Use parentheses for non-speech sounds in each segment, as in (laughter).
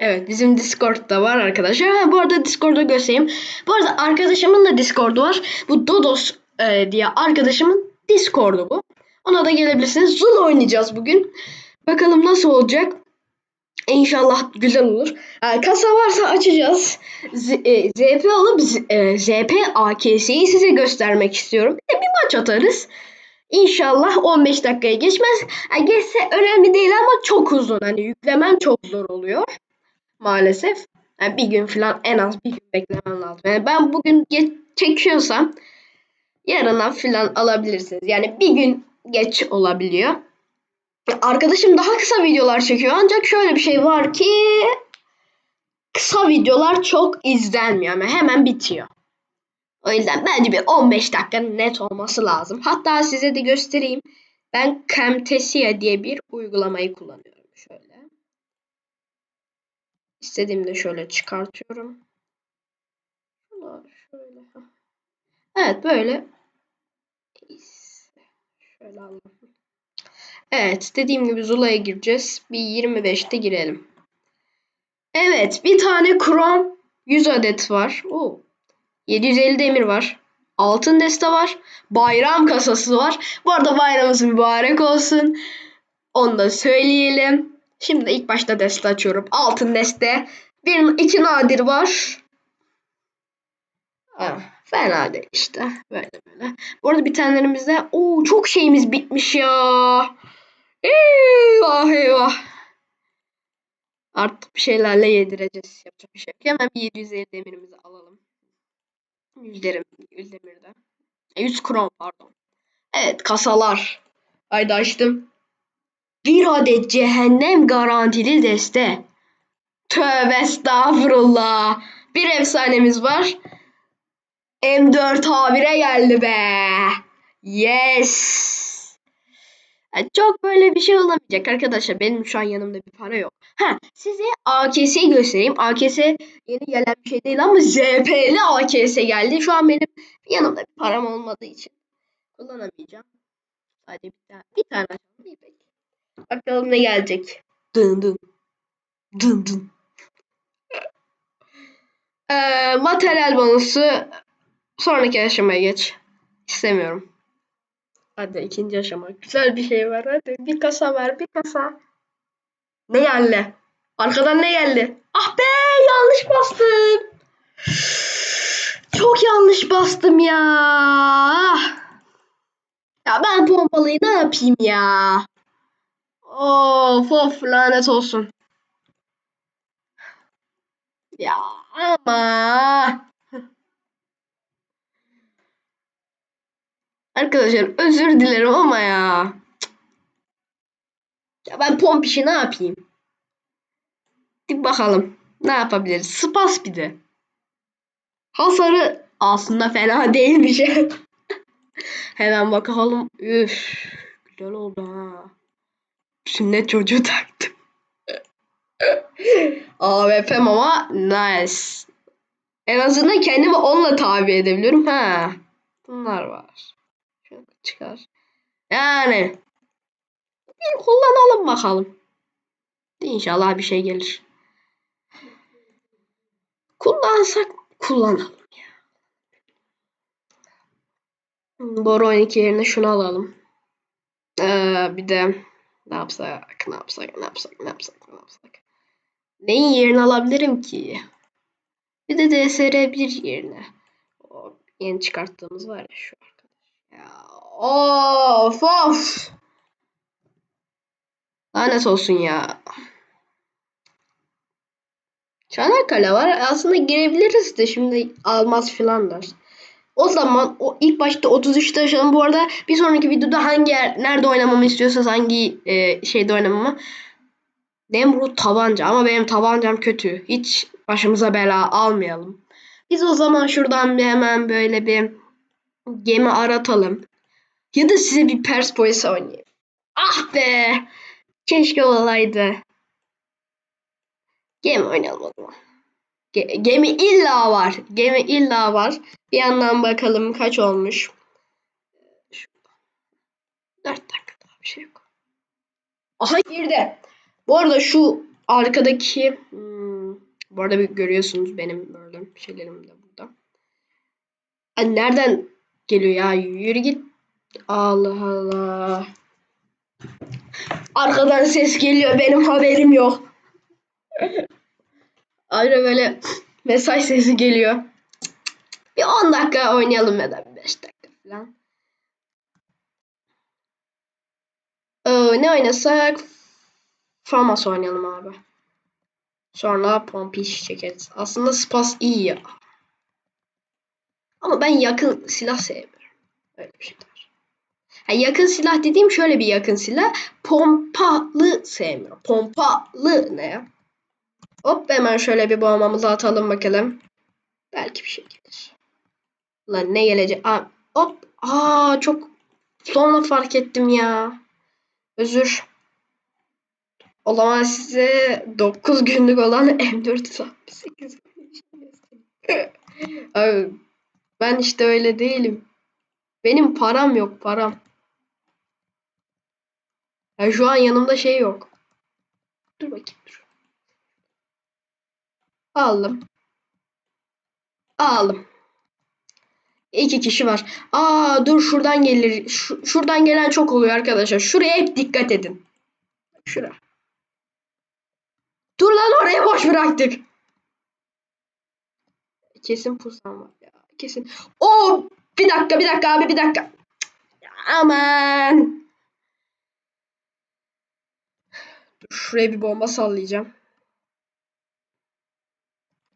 Evet bizim Discord'da var arkadaşlar. Ha, bu arada Discord'da göstereyim. Bu arada arkadaşımın da Discord'u var. Bu Dodos e, diye arkadaşımın Discord'u bu. Ona da gelebilirsiniz. Zul oynayacağız bugün. Bakalım nasıl olacak. İnşallah güzel olur. E, kasa varsa açacağız. Z, e, ZP alıp Z- e, ZP AKS'yi size göstermek istiyorum. Bir de bir maç atarız. İnşallah 15 dakikaya geçmez. Ha, geçse önemli değil ama çok uzun. Hani yüklemem çok zor oluyor. Maalesef. Yani bir gün falan en az bir gün beklemem lazım. Yani ben bugün geç çekiyorsam yarına falan alabilirsiniz. Yani bir gün geç olabiliyor. Arkadaşım daha kısa videolar çekiyor ancak şöyle bir şey var ki kısa videolar çok izlenmiyor ama hemen bitiyor. O yüzden bence bir 15 dakika net olması lazım. Hatta size de göstereyim. Ben Camtasia diye bir uygulamayı kullanıyorum. Şöyle. İstediğimde şöyle çıkartıyorum. Şöyle. Evet böyle. Şöyle alalım. Evet dediğim gibi Zula'ya gireceğiz. Bir 25'te girelim. Evet bir tane Chrome 100 adet var. Oo. 750 demir var. Altın deste var. Bayram kasası var. Bu arada bayramımız mübarek olsun. Onu da söyleyelim. Şimdi ilk başta deste açıyorum. Altın deste. Bir, iki nadir var. Ah, fena değil işte. Böyle böyle. Bu arada bitenlerimizde Oo, çok şeyimiz bitmiş ya. Eyvah eyvah. Artık bir şeylerle yedireceğiz. Yapacak bir şey yok. Hemen bir 750 demirimizi alalım. 100 derim, 100 demirden. E, 100 kron pardon. Evet kasalar. Haydi açtım. Bir adet cehennem garantili deste. Tövbe estağfurullah. Bir efsanemiz var. M4 A1'e geldi be. Yes. Yani çok böyle bir şey olamayacak arkadaşlar. Benim şu an yanımda bir para yok. Ha, size AKS'yi göstereyim. AKS yeni gelen bir şey değil ama ZP'li AKS geldi. Şu an benim yanımda bir param olmadığı için kullanamayacağım. Sadece bir tane, bir tane açalım. Bakalım ne gelecek. Dın dın. Dın dın. Ee, materyal bonusu sonraki aşamaya geç. İstemiyorum. Hadi ikinci aşama. Güzel bir şey var. Hadi bir kasa ver. Bir kasa. Ne geldi? Arkadan ne geldi? Ah be yanlış bastım. Çok yanlış bastım ya. Ya ben pompalıyı ne yapayım ya? Of of lanet olsun. Ya ama. Arkadaşlar özür dilerim ama ya. Ya ben pomp işi ne yapayım? Bir bakalım. Ne yapabiliriz? Spas bir de. Hasarı aslında fena (laughs) değilmiş. Hemen bakalım. Üf. Güzel oldu ha. Sünnet çocuğu taktım. (laughs) AWP'm ama nice. En azından kendimi onunla tabi edebiliyorum. Ha. Bunlar var. Şöyle çıkar. Yani. Bir kullanalım bakalım. İnşallah bir şey gelir. Kullansak kullanalım ya. Boru 12 yerine şunu alalım. Ee, bir de ne yapsak, ne yapsak, ne yapsak, ne yapsak, ne yapsak. Neyin yerini alabilirim ki? Bir de DSR 1 yerine. O yeni çıkarttığımız var ya şu arkadaş. Ya of of. Lanet olsun ya. Çanakkale var. Aslında girebiliriz de şimdi almaz filanlar. O zaman o ilk başta 33'te yaşadım. Bu arada bir sonraki videoda hangi yer, nerede oynamamı istiyorsanız hangi e, şeyde oynamamı Nemrut tabanca ama benim tabancam kötü. Hiç başımıza bela almayalım. Biz o zaman şuradan bir hemen böyle bir gemi aratalım. Ya da size bir Persepolis oynayayım. Ah be! Keşke olaydı. Gemi oynayalım o zaman. Ge- gemi illa var. Gemi illa var. Bir yandan bakalım kaç olmuş. Şurada. 4 dakika daha bir şey yok. Aha girdi. Bu arada şu arkadaki hmm, Bu arada bir görüyorsunuz benim böyle şeylerim de burada. Ay nereden geliyor ya? Yürü git. Allah Allah. Arkadan ses geliyor. Benim haberim yok. Ayrıca böyle mesaj sesi geliyor. Bir 10 dakika oynayalım ya da 5 dakika falan. Ee, ne oynasak? Famas oynayalım abi. Sonra pompiş çekeriz. Aslında spas iyi ya. Ama ben yakın silah sevmiyorum. Öyle bir şey var. Ha, yakın silah dediğim şöyle bir yakın silah. Pompalı sevmiyorum. Pompalı ne ya? Hop hemen şöyle bir bombamızı atalım bakalım. Belki bir şey gelir. Lan ne gelecek? Aa, hop. Aa çok sonra fark ettim ya. Özür. O zaman size 9 günlük olan (laughs) M468 (laughs) Abi, ben işte öyle değilim. Benim param yok param. Ya şu an yanımda şey yok. Dur bakayım dur. Aldım. Aldım. İki kişi var. Aa dur şuradan gelir. Şu, şuradan gelen çok oluyor arkadaşlar. Şuraya hep dikkat edin. Şura. Dur lan oraya boş bıraktık. Kesin pusam var ya. Kesin. Oo bir dakika bir dakika abi bir dakika. Aman. Dur şuraya bir bomba sallayacağım.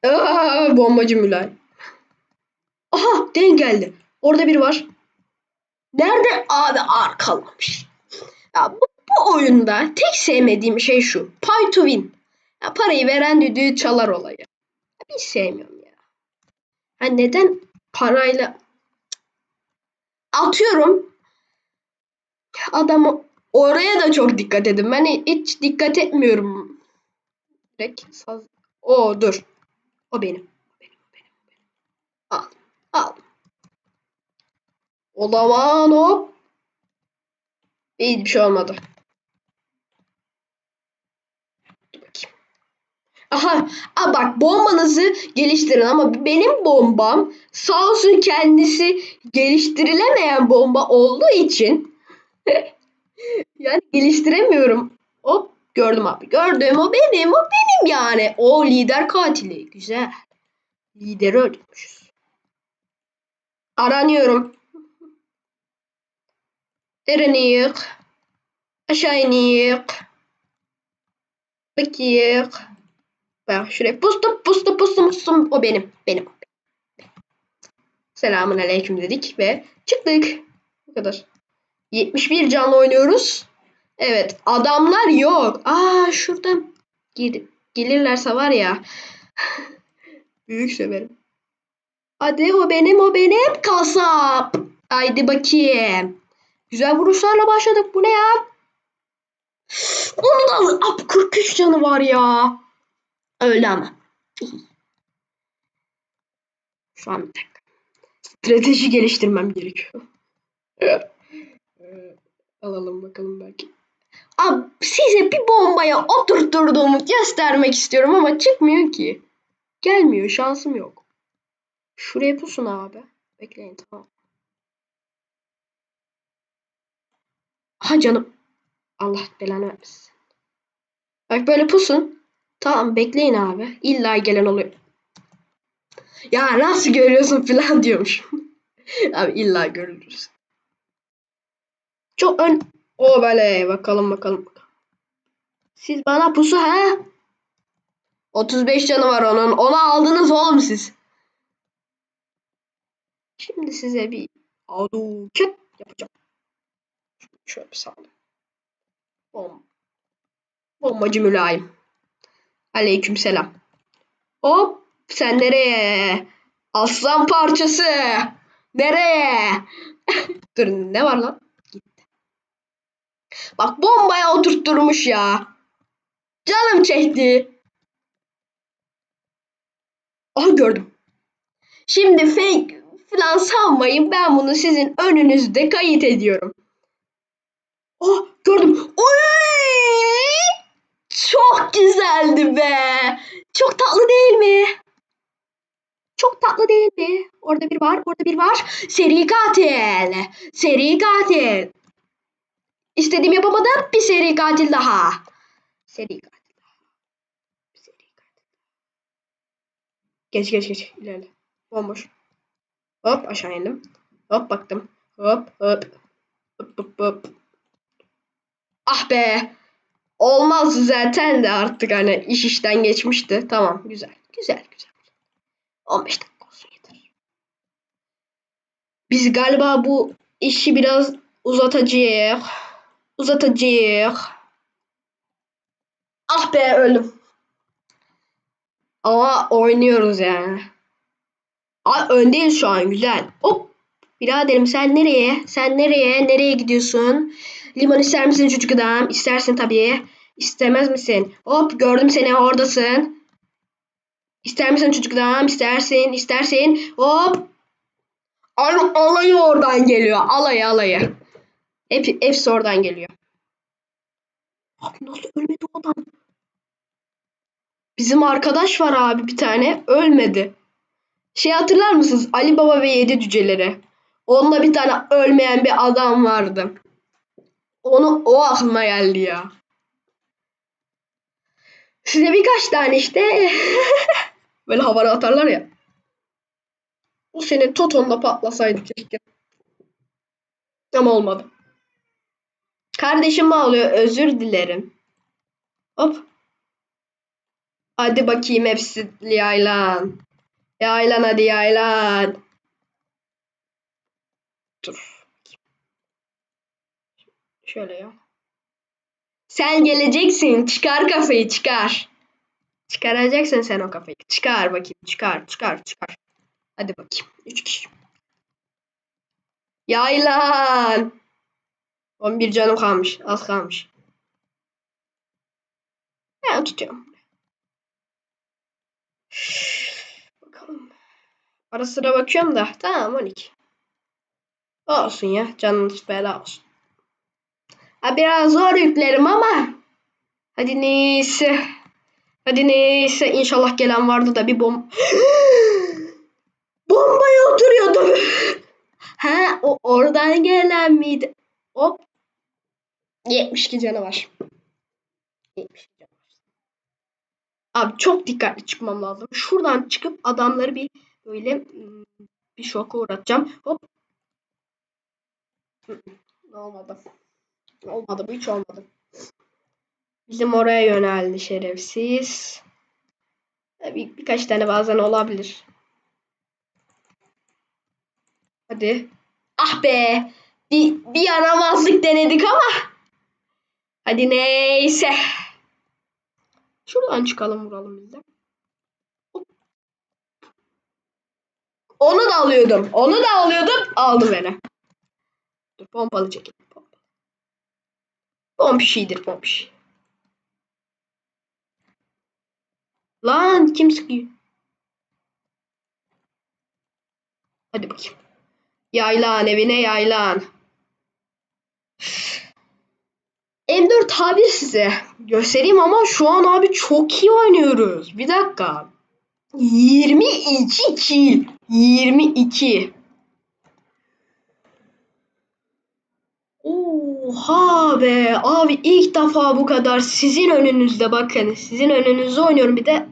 Aa, bombacı Mülay. Aha denk geldi. Orada biri var. Nerede? Abi arkalamış. Ya bu, bu oyunda tek sevmediğim şey şu. Pay to win. Ya parayı veren düdüğü çalar olayı. Ya, sevmiyorum ya. Ha neden parayla atıyorum adamı oraya da çok dikkat edin. Ben hiç dikkat etmiyorum. Direkt saz. O dur. O benim. benim, benim, benim. Al. Al. O zaman. İyi bir şey olmadı. Dur bakayım. Aha, a bak bombanızı geliştirin ama benim bombam sağ olsun kendisi geliştirilemeyen bomba olduğu için (laughs) yani geliştiremiyorum. Hop gördüm abi gördüm o benim o benim yani. O lider katili güzel. Lideri öldürmüşüz. Aranıyorum. Aranıyık. Aşağı iniyik. Bakıyık. Bak şuraya pustum pustum pustum pustum. O benim. Benim. Selamun aleyküm dedik ve çıktık. Bu kadar. 71 canlı oynuyoruz. Evet adamlar yok. Aa şuradan gir, gelirlerse var ya. (laughs) Büyük severim. Hadi o benim o benim kasap. Haydi bakayım. Güzel vuruşlarla başladık. Bu ne ya? Onu da Ab 43 canı var ya. Öyle ama. Şu an bir dakika. Strateji geliştirmem gerekiyor. (laughs) Alalım bakalım belki. Abi size bir bombaya oturtturduğumu göstermek istiyorum ama çıkmıyor ki. Gelmiyor şansım yok. Şuraya pusun abi. Bekleyin tamam. Ha canım. Allah belanı vermesin. Bak böyle pusun. Tamam bekleyin abi. İlla gelen oluyor. Ya nasıl görüyorsun falan diyormuş. (laughs) abi illa görürüz. Çok ön... O böyle bakalım bakalım. Siz bana pusu ha? 35 canı var onun. Onu aldınız oğlum siz. Şimdi size bir aduket yapacağım. Şöyle bir sağlayayım. Bom. Bombacı mülayim. Aleyküm selam. Hop sen nereye? Aslan parçası. Nereye? (laughs) Dur ne var lan? Bak bombaya oturtturmuş ya. Canım çekti. Aha gördüm. Şimdi fake falan sanmayın. Ben bunu sizin önünüzde kayıt ediyorum. Oh gördüm. Oy! Çok güzeldi be. Çok tatlı değil mi? Çok tatlı değil mi? Orada bir var, orada bir var. Seri katil. Seri katil. İstediğim yapamadım. Bir seri katil daha. Seri katil daha. Seri katil. Geç geç geç. İlerle. Bomboş. Hop aşağı indim. Hop baktım. Hop hop. Hop hop hop. Ah be. Olmaz zaten de artık hani iş işten geçmişti. Tamam güzel. Güzel güzel. 15 dakika olsun yeter. Biz galiba bu işi biraz uzatacağız. Uzatacağız. Ah be öldüm. Ama oynuyoruz yani. Aa, öndeyiz şu an güzel. Hop. Biraderim sen nereye? Sen nereye? Nereye gidiyorsun? Limon ister misin çocuk adam? İstersin tabii. İstemez misin? Hop gördüm seni oradasın. İster misin çocuk adam? İstersin, istersin. Hop. Al alayı oradan geliyor. Alayı alayı. Hep, hepsi oradan geliyor. Abi nasıl ölmedi o adam? Bizim arkadaş var abi bir tane. Ölmedi. Şey hatırlar mısınız? Ali Baba ve Yedi Cüceleri. Onunla bir tane ölmeyen bir adam vardı. Onu o aklıma geldi ya. Size birkaç tane işte (laughs) böyle havara atarlar ya. O senin totonda patlasaydı keşke. Ama olmadı. Kardeşim ağlıyor. Özür dilerim. Hop. Hadi bakayım hepsi yaylan. Yaylan hadi yaylan. Dur. Şöyle ya. Sen geleceksin. Çıkar kafayı çıkar. Çıkaracaksın sen o kafayı. Çıkar bakayım. Çıkar çıkar çıkar. Hadi bakayım. Üç kişi. Yaylan. 11 canım kalmış. Az kalmış. Ben tutuyorum. Bakalım. Ara sıra bakıyorum da. Tamam 12. Olsun ya. Canınız bela olsun. Ha, biraz zor yüklerim ama. Hadi neyse. Hadi neyse. İnşallah gelen vardı da bir bom... (gasps) Bombaya oturuyordum. (laughs) ha o oradan gelen miydi? Hop. 72 canı var. 72 canı. Abi çok dikkatli çıkmam lazım. Şuradan çıkıp adamları bir böyle ım, bir şoka uğratacağım. Hop. Ne olmadı. Olmadı bu hiç olmadı. Bizim oraya yöneldi şerefsiz. Bir, birkaç tane bazen olabilir. Hadi. Ah be. Bir, bir yaramazlık denedik ama. Hadi neyse. Şuradan çıkalım vuralım biz de. Onu da alıyordum. Onu da alıyordum. Aldı beni. Dur pompalı çekelim. Pompalı. Pompişidir pompiş. Lan kim sıkıyor? Hadi bakayım. Yaylan evine yaylan. M4 tabir size göstereyim ama şu an abi çok iyi oynuyoruz. Bir dakika. 22 kill. 22. Oha be abi ilk defa bu kadar sizin önünüzde bakın. Sizin önünüzde oynuyorum bir de.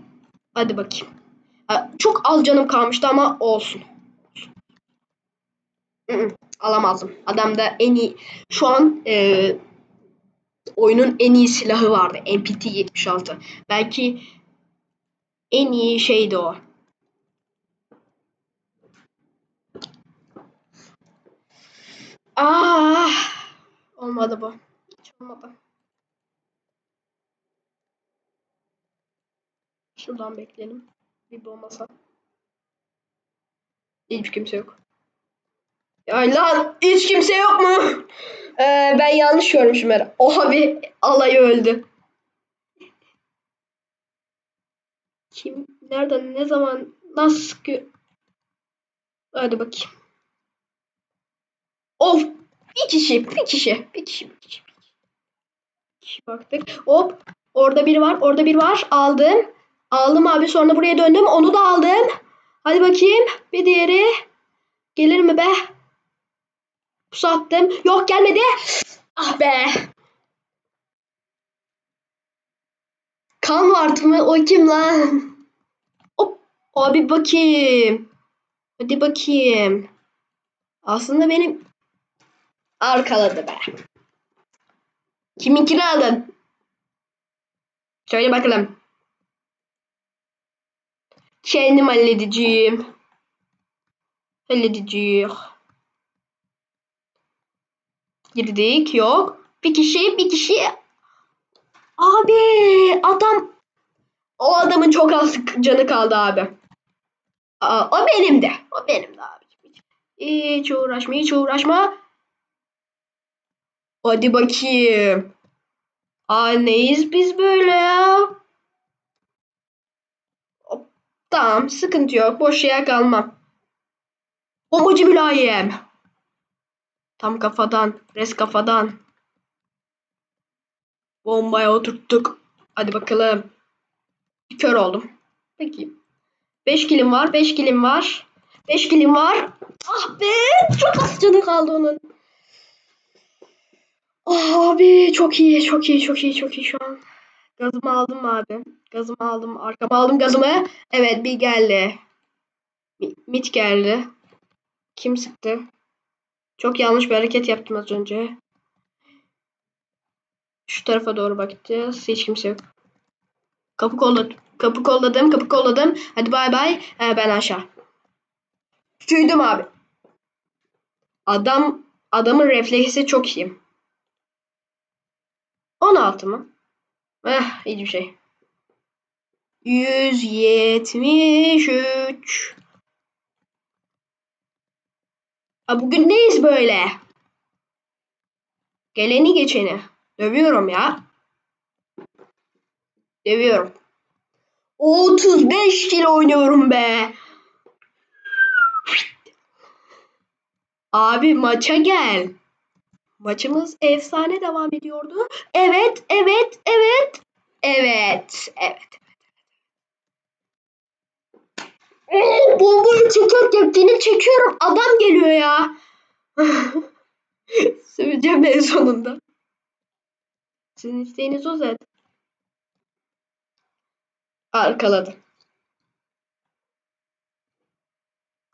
Hadi bakayım. Çok az canım kalmıştı ama olsun. Alamazdım. Adamda en iyi şu an e, oyunun en iyi silahı vardı. MPT 76. Belki en iyi şeydi o. Ah! Olmadı bu. Hiç olmadı. Şuradan bekleyelim. Bir bombasa. Hiç kimse yok. Ya lan hiç kimse yok mu? Ee, ben yanlış görmüşüm herhalde. Oha bir alayı öldü. Kim? Nereden? Ne zaman? Nasıl sıkıyor? Hadi bakayım. Of! Bir kişi, bir kişi, bir kişi, bir kişi. Bir kişi baktık. Hop! Orada biri var, orada biri var. Aldım. Aldım abi sonra buraya döndüm. Onu da aldım. Hadi bakayım. Bir diğeri. Gelir mi be? Sattım. Yok gelmedi. Ah be. Kan var mı? O kim lan? Hop. Abi bakayım. Hadi bakayım. Aslında benim arkaladı be. Kiminkini aldın? Söyle bakalım. Kendim halledeceğim. Halledeceğim. Girdik yok. Bir kişi bir kişi. Abi adam o adamın çok az canı kaldı abi. Aa, o benim de. O benim de abi. Hiç uğraşma hiç uğraşma. Hadi bakayım. Aa neyiz biz böyle ya? Tamam sıkıntı yok. Boş yer kalmam. Bombacı mülayim. Tam kafadan. Res kafadan. Bombaya oturttuk. Hadi bakalım. Bir kör oldum. Peki. 5 kilim var. 5 kilim var. 5 kilim var. Ah be. Çok az canı kaldı onun. Ah Abi çok iyi. Çok iyi. Çok iyi. Çok iyi şu an. Gazımı aldım abi. Gazımı aldım. Arkama aldım gazımı. Evet bir geldi. Mi- Mit geldi. Kim sıktı? Çok yanlış bir hareket yaptım az önce. Şu tarafa doğru bakacağız. Hiç kimse yok. Kapı kolladım. Kapı kolladım. Kapı kolladım. Hadi bay bay. He, ben aşağı. Tüydüm abi. Adam adamın refleksi çok iyi. 16 mı? Eh hiçbir şey. 173. Ha, bugün neyiz böyle? Geleni geçeni. Dövüyorum ya. Dövüyorum. 35 kilo oynuyorum be. Abi maça gel. Maçımız efsane devam ediyordu. Evet, evet, evet. Evet, evet. Oo, bombayı çekerken seni çekiyorum. Adam geliyor ya. (laughs) Söveceğim en sonunda. Sizin isteğiniz o zaten. Arkaladı.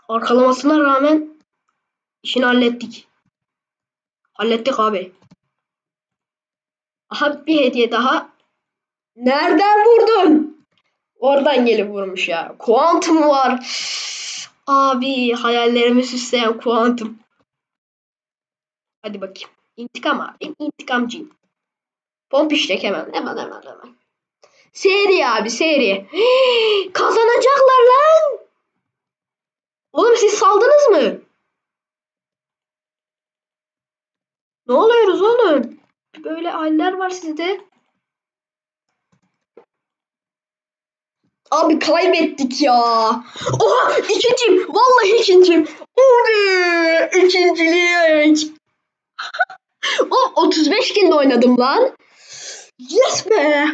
Arkalamasına rağmen işini hallettik. Hallettik abi. Aha bir hediye daha. Nereden vurdun? Oradan gelip vurmuş ya. Kuantum var. Abi hayallerimi süsleyen kuantum. Hadi bakayım. İntikam abi. İntikamcıyım. Pomp işlek hemen. Hemen hemen hemen. Seri abi seri. Kazanacaklar lan. Oğlum siz saldınız mı? Ne oluyoruz oğlum? Böyle haller var sizde. Abi kaybettik ya. Oha ikinciyim. Vallahi ikinciyim. Abi ikincilik. o 35 günde oynadım lan. Yes be.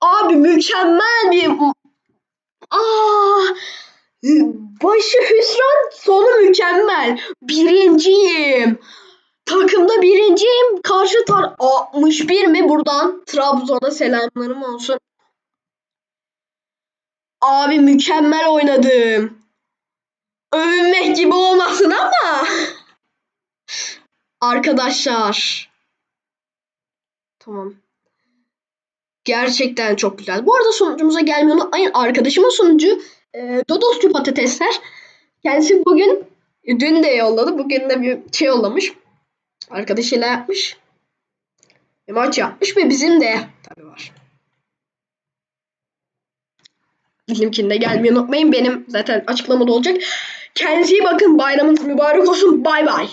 Abi mükemmel bir Aa, başı hüsran sonu mükemmel. Birinciyim. Takımda birinciyim. Karşı tar 61 mi buradan? Trabzon'a selamlarım olsun. Abi mükemmel oynadım. Övünmek gibi olmasın ama. Arkadaşlar. Tamam. Gerçekten çok güzel. Bu arada sonucumuza gelmeyi unutmayın. Arkadaşımın sonucu e, Dodosçu patatesler. Kendisi bugün, dün de yolladı. Bugün de bir şey yollamış. Arkadaşıyla yapmış. Bir maç yapmış ve bizim de tabii var. Bizimkinde gelmeyi unutmayın. Benim zaten açıklamada olacak. Kendinize iyi bakın. Bayramınız mübarek olsun. Bay bay.